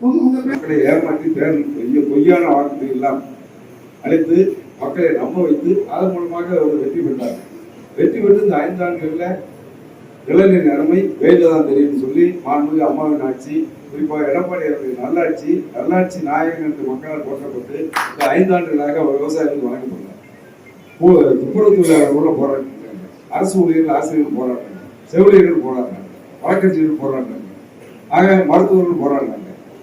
பேர்? மக்களை ஏமாற்றி தேர்தல் பொய்ய பொய்யான வாக்குறுதி எல்லாம் அழைத்து மக்களை நம்ப வைத்து அதன் மூலமாக அவர் வெற்றி பெற்றார் வெற்றி பெற்று இந்த ஐந்து ஆண்டுகளில் இளைஞரின் அருமை வெயில தான் தெரியும்னு சொல்லி மாண்புமிகு அம்மாவின் ஆட்சி குறிப்பாக எடப்பாடி அவர்களின் நல்லாட்சி நல்லாட்சி நாயகன் என்று மக்களால் போற்றப்பட்டு இந்த ஐந்து ஆண்டுகளாக அவர் விவசாயிகளுக்கு வழங்கப்படுகிறார் பூ- துப்புரவு தொழிலாளர் கூட போராட்டம் அரசு ஊழியர்கள் ஆசிரியர்கள் போராட்டம் செவிலியர்கள் போராட்டம் வழக்கறிஞர்கள் போராட்டம் ஆக மருத்துவர்கள் போராடுறாங்க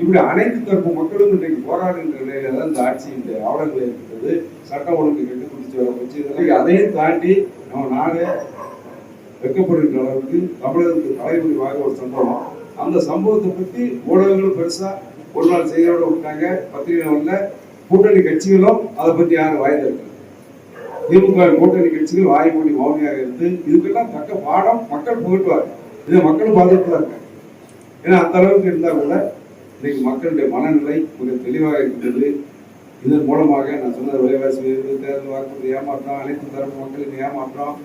இப்படி அனைத்து தரப்பு மக்களும் இன்றைக்கு போராடுகின்ற நிலையில தான் இந்த ஆட்சி இந்த ஆவணங்கள் இருக்கிறது சட்டம் ஒழுங்கு கெட்டு குடிச்சு வர வச்சு இதெல்லாம் அதையும் தாண்டி நம்ம நாடு வெக்கப்படுகின்ற அளவுக்கு தமிழகத்துக்கு தலைமுறைவாக ஒரு சம்பவம். அந்த சம்பவத்தை பத்தி ஊடகங்களும் பெருசா ஒரு நாள் செய்தியோட விட்டாங்க. பத்திரிகை வரல கூட்டணி கட்சிகளும் அதை பத்தி யாரும் வாய் திறக்கல திமுக கூட்டணி கட்சிகள் வாய் மூடி மௌனியாக இருந்து இதுக்கெல்லாம் தக்க பாடம் மக்கள் புகட்டுவார் இதை மக்களும் பார்த்துட்டு தான் இருக்காங்க. ஏன்னா அந்த அளவுக்கு இருந்தா கூட இன்றைக்கு மக்களுடைய மனநிலை மிக தெளிவாக இருக்கிறது இதன் மூலமாக நான் சொன்னது விலைவாசி உயர்வு தேர்தல் வாக்குறுதி ஏமாற்றம் அனைத்து தரப்பு மக்களின் ஏமாற்றம்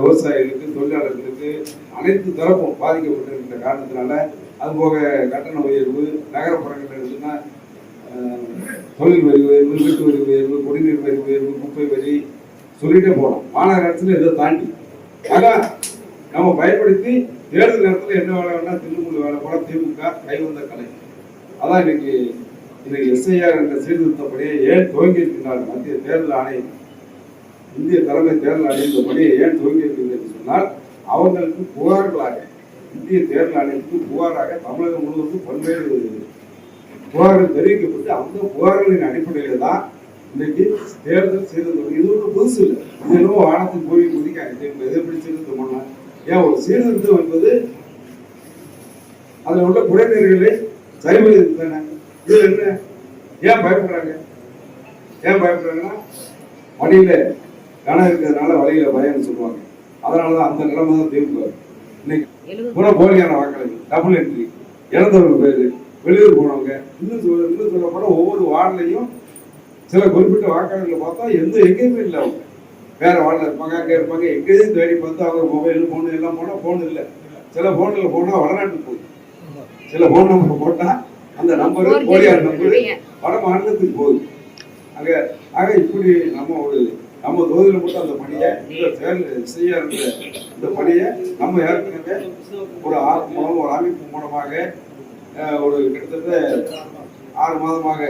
விவசாயிகளுக்கு தொழிலாளர்களுக்கு அனைத்து தரப்பும் பாதிக்கப்பட்டிருக்கின்ற காரணத்தினால அதுபோக கட்டண உயர்வு நகரப்புறங்களில் எடுத்துன்னா தொழில் வரி உயர்வு வீட்டு வரி உயர்வு குடிநீர் வரி உயர்வு குப்பை வரி சொல்லிட்டே போகலாம். மாநகராட்சியில் இதை தாண்டி. ஆனால் நம்ம பயன்படுத்தி தேர்தல் நேரத்தில் என்ன வேலை வேணா திருமூல் வேலை போல திமுக கைவந்த கலை. அதான் இன்னைக்கு இன்னைக்கு எஸ்ஐஆர் என்ற சீர்திருத்தப்படியே ஏன் துவங்கி இருக்கின்றார் மத்திய தேர்தல் ஆணையம்? இந்திய தலைமை தேர்தல் ஆணையத்தின்படியே ஏன் துவங்கி இருக்கின்றது என்று சொன்னால் அவர்களுக்கு புகார்களாக இந்திய தேர்தல் ஆணையத்துக்கு புகாராக தமிழகம் முழுவதும் பல்வேறு புகார்கள் தெரிவிக்கப்பட்டு அந்த புகார்களின் அடிப்படையில் தான் இன்னைக்கு தேர்தல் சீர்திருத்தம். இது ஒன்றும் புதுசு இல்லை. இது என்னவோ வானத்தின் போய் குதிக்காங்க எதை எப்படி சீர்திருத்தம் பண்ணலாம்? ஏன் ஒரு சீர்திருத்தம் என்பது அதில் உள்ள குறைநீர்களை செய்வது தானே இது என்ன? ஏன் பயப்படுறாங்க? ஏன் பயப்படுறாங்கன்னா வழியில கணம் இருக்கிறதுனால வழியில பயம்னு சொல்லுவாங்க. அதனாலதான் அந்த நிலைமை தான் திமுக இன்னைக்கு கூட போலியான வாக்களிப்பு டபுள் என்ட்ரி இறந்தவங்க பேரு வெளியூர் போனவங்க இன்னும் சொல்ல இன்னும் சொல்ல போனா ஒவ்வொரு வார்டுலையும் சில குறிப்பிட்ட வாக்காளர்களை பார்த்தா எந்த எங்கேயுமே இல்லை அவங்க. வேற வார்டில் இருப்பாங்க அங்கே இருப்பாங்க எங்கேயும் தேடி பார்த்து அவங்க மொபைல் ஃபோனு எல்லாம் போனால் ஃபோன் இல்லை. சில ஃபோனில் போனால் வடநாட்டுக்கு போகுது சில ஃபோன் நம்பர் போட்டால் அந்த நம்பர் போலியார் நம்பர் வட மாநிலத்துக்கு போகுது. அங்க ஆக இப்படி நம்ம ஒரு நம்ம தொகுதியில் மட்டும் அந்த பணியை இந்த தேர்தல் செய்ய இந்த பணியை நம்ம ஏற்கனவே ஒரு ஆறு மூலம் ஒரு அமைப்பு மூலமாக ஒரு கிட்டத்தட்ட ஆறு மாதமாக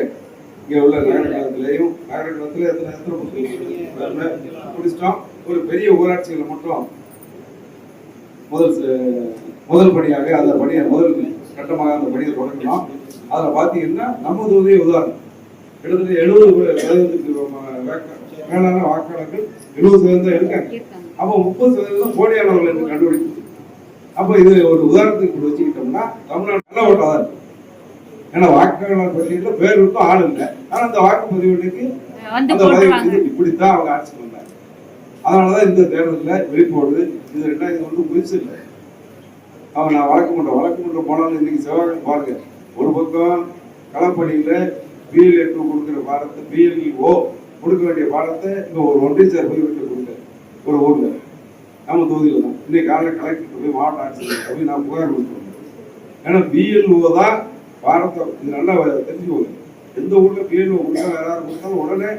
இங்கே உள்ள நகரங்களத்திலையும் நகரங்களத்தில் எத்தனை எத்தனை முடிச்சிட்டோம் ஒரு பெரிய ஊராட்சிகளை மட்டும் முதல் முதல் பணியாக அந்த பணியை முதல் கட்டமாக அந்த பணியை தொடங்கினோம் அதில் பார்த்தீங்கன்னா நம்ம தொகுதியே உதாரணம். கிட்டத்தட்ட எழுபது சதவீதத்துக்கு மேலான வாக்காளர்கள் எழுபது சதவீதம் இருக்காங்க. அப்போ முப்பது சதவீதம் போலியானவர்கள் என்று கண்டுபிடிச்சு அப்போ இது ஒரு உதாரணத்துக்கு இப்படி வச்சுக்கிட்டோம்னா தமிழ்நாடு நல்ல ஓட்டாக தான் இருக்கும் ஏன்னா வாக்காளர் பட்டியலில் பேர் இருக்கும் ஆள் இல்லை. ஆனால் அந்த வாக்குப்பதிவுக்கு வந்து அந்த பதிவு இப்படித்தான் அவங்க ஆட்சிக்கு வந்தாங்க அதனாலதான் இந்த தேர்தலில் விழிப்போடு இது இது வந்து புதுசு இல்லை. அவன் நான் வழக்கு மன்றம் வழக்கு மன்றம் போனாலும் இன்னைக்கு செவ்வாய் பாருங்க. ஒரு பக்கம் களப்பணியில பிஎல் எட்டு கொடுக்குற பாடத்தை பிஎல்ஓ கொடுக்க வேண்டிய பாடத்தை இப்போ ஒரு ஒன்றிய சார் போய் விட்டு கொடுங்க. ஒரு ஊரில். நம்ம தொகுதியில் தான். இன்னைக்கு காலையில் கலெக்டர் போய் மாவட்ட ஆட்சியர் போய் நான் புகார் கொடுத்துருவேன். ஏன்னா பிஎல்ஓ தான் பாடத்தை இது நல்லா தெரிஞ்சுக்கோங்க. எந்த ஊரில் பிஎல்ஓ கொடுத்தா வேற யாரும் கொடுத்தாலும் உடனே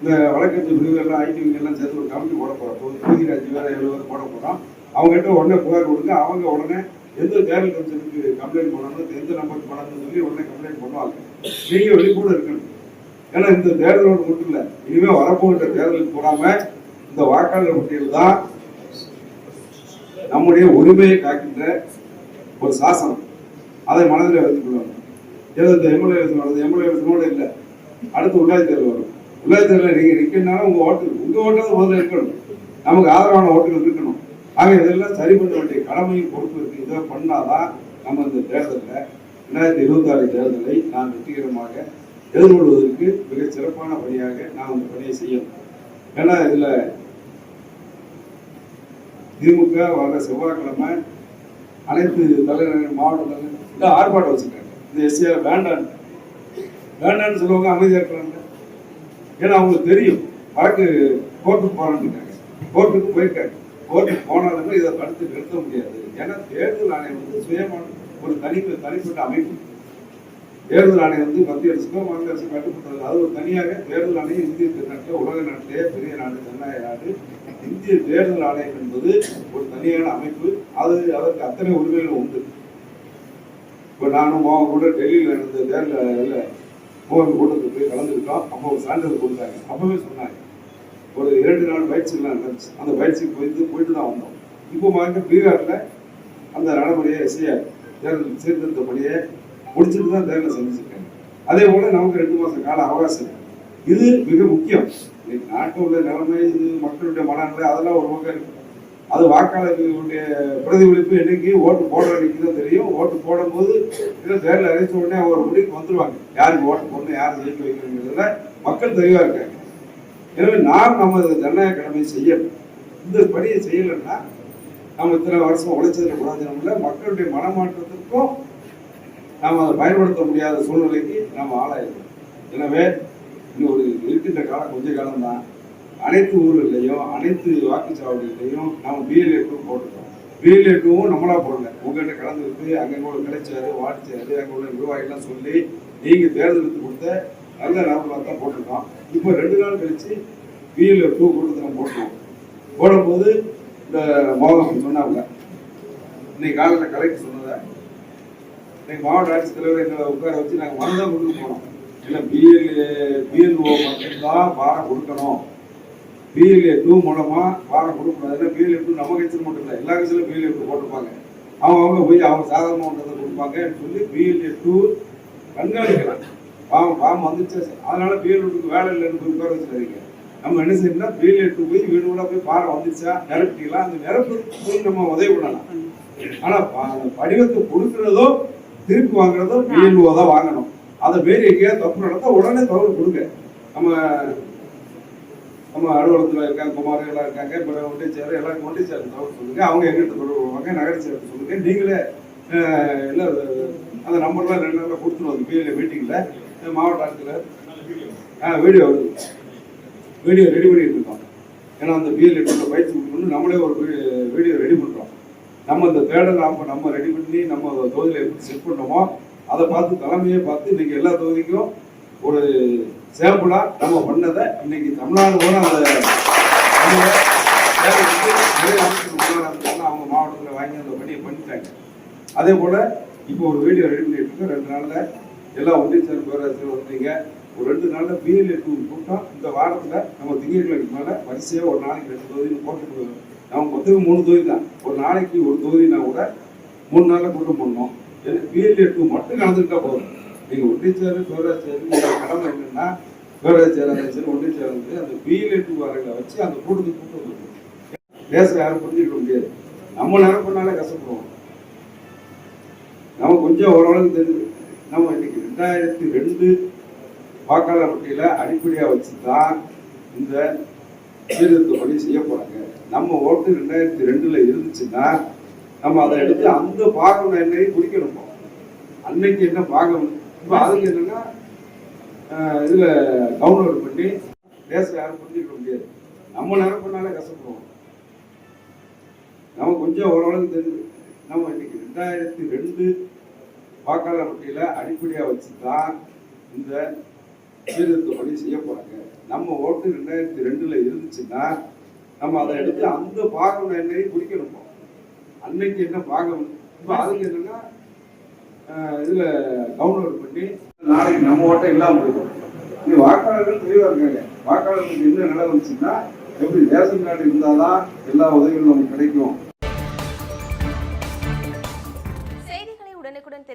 இந்த வழக்கறிஞர் பிரிவுகள்லாம் எல்லாம் எல்லாம் சேர்த்து ஒரு கமிட்டி போட போகிறோம் தொகுதி தொகுதி ராஜ்யம் வேற எழுபது பேர் போட போகிறோம் அவங்க கிட்ட உடனே புகார் கொடுங்க. அவங்க உடனே எந்த கேரள கமிஷனுக்கு கம்ப்ளைண்ட் பண்ணணும் எந்த நம்பருக்கு பண்ணணும்னு சொல்லி உடனே கம்ப்ளைண்ட் பண்ணுவாங்க. நீங்கள் வெளிக்கூட இருக்கணும். ஏன்னா இந்த தேர்தலோடு மட்டும் இல்லை இனிமேல் வரப்போகின்ற தேர்தலுக்கு போடாமல் இந்த வாக்காளர் பட்டியல் தான் நம்முடைய உரிமையை காக்கின்ற ஒரு சாசனம். அதை மனதில் வைத்துக் கொள்ளணும் ஏதோ இந்த எம்எல்ஏ எலெக்ஷன் எம்எல்ஏ எலெக்ஷனோட இல்லை. அடுத்து உள்ளாட்சி தேர்தல் வரும். உள்ளாட்சி தேர்தலில் நீங்கள் நிற்கனாலும் உங்கள் ஓட்டு உங்கள் ஓட்டாவது முதல்ல இருக்கணும் நமக்கு ஆதரவான ஓட்டுகள் இருக்கணும். ஆக இதெல்லாம் சரி பண்ண வேண்டிய கடமையும் பொறுப்பு இருக்கு இதை பண்ணாதான் நம்ம இந்த தேர்தலில் ரெண்டாயிரத்தி இருபத்தி ஆறு தேர்தலை நான் வெற்றிகரமாக எதிர்கொள்வதற்கு மிக சிறப்பான பணியாக நான் அந்த பணியை செய்யணும். ஏன்னா இதில் திமுக வர செவ்வாய்க்கிழமை அனைத்து தலைநகர் மாவட்ட தலைநகர் இந்த ஆர்ப்பாட்டம் வச்சுருக்காங்க. இந்த எஸ்சிஆர் வேண்டான்னு. வேண்டான்னு சொல்லுவாங்க அமைதியாக இருக்கிறாங்க ஏன்னா அவங்களுக்கு தெரியும் வழக்கு கோர்ட்டுக்கு போறான்னு கோர்ட்டுக்கு போயிருக்காங்க. கோர்ட்டுக்கு போனாலுமே இதை தடுத்து நிறுத்த முடியாது. ஏன்னா தேர்தல் ஆணையம் வந்து சுயமான ஒரு தனிப்பு தனிப்பட்ட அமைப்பு. தேர்தல் ஆணையம் வந்து மத்திய அரசுக்கோ மாநில அரசு கட்டுப்பட்டது. அது ஒரு தனியாக தேர்தல் ஆணையம் இந்திய திருநாட்டில் உலக நாட்டிலேயே பெரிய நாடு ஜனநாயக நாடு இந்திய தேர்தல் ஆணையம் என்பது ஒரு தனியான அமைப்பு. அது அதற்கு அத்தனை உரிமைகள் உண்டு. இப்போ நானும் மோகன் கூட டெல்லியில் நடந்த தேர்தல் மோகன் கூட்டத்துக்கு போய் கலந்துக்கிட்டோம். அப்போ ஒரு சான்றிதழ் கொடுத்தாங்க. அப்பவே சொன்னாங்க. ஒரு இரண்டு நாள் பயிற்சிலாம் நடந்துச்சு. அந்த பயிற்சிக்கு போயிட்டு போயிட்டு தான் வந்தோம். இப்போ மாதிரி பீகாரில் அந்த நடைமுறையை செய்ய தேர்தல் சீர்திருத்த பணியை முடிச்சுட்டு தான் தேர்தலை சந்திச்சிருக்காங்க. அதே போல நமக்கு ரெண்டு மாதம் கால அவகாசம் இது மிக முக்கியம். இன்னைக்கு நாட்டில் உள்ள நிலைமை இது மக்களுடைய மனநிலை அதெல்லாம் ஒரு பக்கம் இருக்கு. அது வாக்காளர்களுடைய பிரதிபலிப்பு என்னைக்கு? ஓட்டு போடுற அன்னைக்கு தான் தெரியும். ஓட்டு போடும்போது இல்லை தேர்தல் அழைச்ச உடனே ஒரு முடிவுக்கு வந்துருவாங்க. யாருக்கு ஓட்டு போடணும் யார் ஜெயிக்க வைக்கணுங்கிறதுல மக்கள் தெளிவாக இருக்காங்க. எனவே நாம் நம்ம ஜனநாயக கடமை செய்யணும் இந்த பணியை செய்யலைன்னா நம்ம இத்தனை வருஷம் உழைச்சதுல பிரயோஜனம் இல்லை. மக்களுடைய மனமாற்றத்திற்கும் நாம் அதை பயன்படுத்த முடியாத சூழ்நிலைக்கு நாம் ஆளாயிருக்கோம் எனவே இன்னும் ஒரு இருக்கின்ற காலம் கொஞ்ச காலம்தான். அனைத்து ஊர்கள்லையும் அனைத்து வாக்குச்சாவடிகளையும் நம்ம பிஎல்ஏ டூ போட்டுருக்கோம் பிஎல்ஏ டூவும் நம்மளா போடல. உங்ககிட்ட கலந்துருக்கு அங்கே கூட கிடைச்சாரு வாடிச்சாரு அங்கே உள்ள நிர்வாகிகள்லாம் சொல்லி நீங்கள் தேர்ந்தெடுத்து கொடுத்த நல்ல நபர்களாக தான் போட்டிருக்கோம் இப்போ ரெண்டு நாள் கழிச்சு பிஎல் டூ கூட்டத்தை நம்ம போட்டுருவோம் போடும்போது இந்த மோகம் சொன்னாங்க. இன்னைக்கு காலையில் கலெக்டர் சொன்னதை. இன்னைக்கு மாவட்ட ஆட்சித்தலைவர் எங்களை உட்கார வச்சு நாங்கள் வந்தால் கொண்டு போனோம். இல்லை பிஎல்ஏ பிஎல்ஓ மட்டும்தான் பாரம் கொடுக்கணும். பிஎல்ஏ டூ மூலமாக பாரம் கொடுக்கணும். அதில் பிஎல்ஏ டூ நம்ம கட்சியில் மட்டும் இல்லை எல்லா கட்சியிலும் பிஎல்ஏ டூ போட்டிருப்பாங்க. அவங்க அவங்க போய் அவங்க சாதாரணமாக ஒன்றதை கொடுப்பாங்கன்னு சொல்லி பிஎல்ஏ டூ கண்காணிக்கலாம் பாவம் பாவம் வந்துச்சு அதனால பிஎல்ஏ வேலை இல்லைன்னு போய் உட்கார வச்சுருக்கீங்க நம்ம என்ன செய்யணும்னா பிஎல்ஏ போய் வீடு கூட போய் பாறை வந்துச்சா நிரப்பிக்கலாம் அந்த நிரப்பு நம்ம உதவி பண்ணலாம். ஆனா படிவத்தை கொடுக்கறதோ திருப்பி வாங்குறதோ பிஎல்ஓ தான் வாங்கணும். அதை வேறு எங்கேயாவது தப்பு நடந்தா உடனே தகவல் கொடுங்க. நம்ம நம்ம அலுவலகத்தில் இருக்காங்க குமார் எல்லாம் இருக்காங்க பிற ஒன்றிய சேர் எல்லாருக்கும் ஒன்றிய சேர் தகவல் சொல்லுங்க. அவங்க எங்கிட்ட தொடர்பு வருவாங்க நகர சேர் சொல்லுங்க. நீங்களே அஹ், எல்லாம் அந்த நம்பர்லாம் ரெண்டு நாளில் கொடுத்துருவாங்க பிஎல்ஏ மீட்டிங்கில் மாவட்ட ஆட்சியில் ஆ வீடியோ வருது வீடியோ ரெடி பண்ணிட்டு இருக்கோம் ஏன்னா அந்த பிஎல்ஏ பயிற்சி கொடுக்கணும்னு நம்மளே ஒரு வீடியோ ரெடி பண்ணுறோம் நம்ம இந்த தேடல் ஆப்பை நம்ம ரெடி பண்ணி நம்ம தொகுதியில் எப்படி செட் பண்ணோமோ அதை பார்த்து தலைமையை பார்த்து இன்றைக்கி எல்லா தொகுதிக்கும் ஒரு சேம்பிளாக நம்ம பண்ணதை இன்னைக்கு தமிழ்நாடு போன அதை அவங்க மாவட்டத்தில் வாங்கி அந்த பணியை பண்ணிட்டாங்க. அதே போல் இப்போ ஒரு வீடியோ ரெடி பண்ணிட்டு இருக்கோம். ரெண்டு நாளில் எல்லாம் ஒன்றிய சேர் பேராசிரியர் வந்தீங்க. ஒரு ரெண்டு நாள்ல பிஎல்ஏ டூ கூட்டம் இந்த வாரத்துல நம்ம திங்கட்கிழமைக்கு மேல வரிசையா ஒரு நாளைக்கு ரெண்டு தொகுதின்னு போட்டு நம்ம மொத்தம் மூணு தொகுதி தான். ஒரு நாளைக்கு ஒரு தொகுதினா கூட மூணு நாள்ல கூட்டம் பண்ணோம் பிஎல்ஏ டூ மட்டும் கலந்துக்கிட்டா போதும். நீங்க ஒன்றிய சேர் பேராசிரியர் கடமை என்னன்னா பேராசிரியர் சரி ஒன்றிய சேர் வந்து அந்த பிஎல்ஏ டூ வாரங்களை வச்சு அந்த கூட்டத்துக்கு கூட்டம் கொடுக்கணும். பேச யாரும் புரிஞ்சுக்க முடியாது. நம்ம நேரம் பண்ணாலே கஷ்டப்படுவோம். நம்ம கொஞ்சம் ஓரளவுக்கு தெரிஞ்சு நம்ம இன்னைக்கு ரெண்டாயிரத்தி ரெண்டு வாக்காளர் பட்டியலை அடிப்படையாக வச்சு தான் இந்த சீர்திருத்த பணி செய்ய போறாங்க. நம்ம ஓட்டு ரெண்டாயிரத்தி ரெண்டுல இருந்துச்சுன்னா நம்ம அதை எடுத்து அந்த பாகம் என்னையும் குடிக்கணும் அன்னைக்கு என்ன பாகம் இப்போ அதுக்கு என்னன்னா இதுல டவுன்லோட் பண்ணி பேச யாரும் புரிஞ்சுக்க முடியாது. நம்ம நேரம் பண்ணாலே கஷ்டப்படுவோம். நம்ம கொஞ்சம் ஓரளவுக்கு தெரிஞ்சு நம்ம இன்னைக்கு ரெண்டாயிரத்தி ரெண்டு வாக்காளர் பட்டியலை அடிப்படையாக வச்சு தான் இந்த சீர்திருத்த பணி செய்ய போறாங்க. நம்ம ஓட்டு ரெண்டாயிரத்தி ரெண்டுல இருந்துச்சுன்னா நம்ம அதை எடுத்து அந்த பாகம் என்னையும் குடிக்கணும். அன்னைக்கு என்ன பாகம் இப்போ அதுக்கு என்னன்னா இதுல டவுன்லோட் பண்ணி நாளைக்கு நம்ம ஓட்டை இல்லாம போயிடும். இது வாக்காளர்கள் தெளிவா இருக்காங்க. வாக்காளர்களுக்கு என்ன நிலை எப்படி ரேஷன் கார்டு இருந்தாதான் எல்லா உதவிகளும் நமக்கு கிடைக்கும்.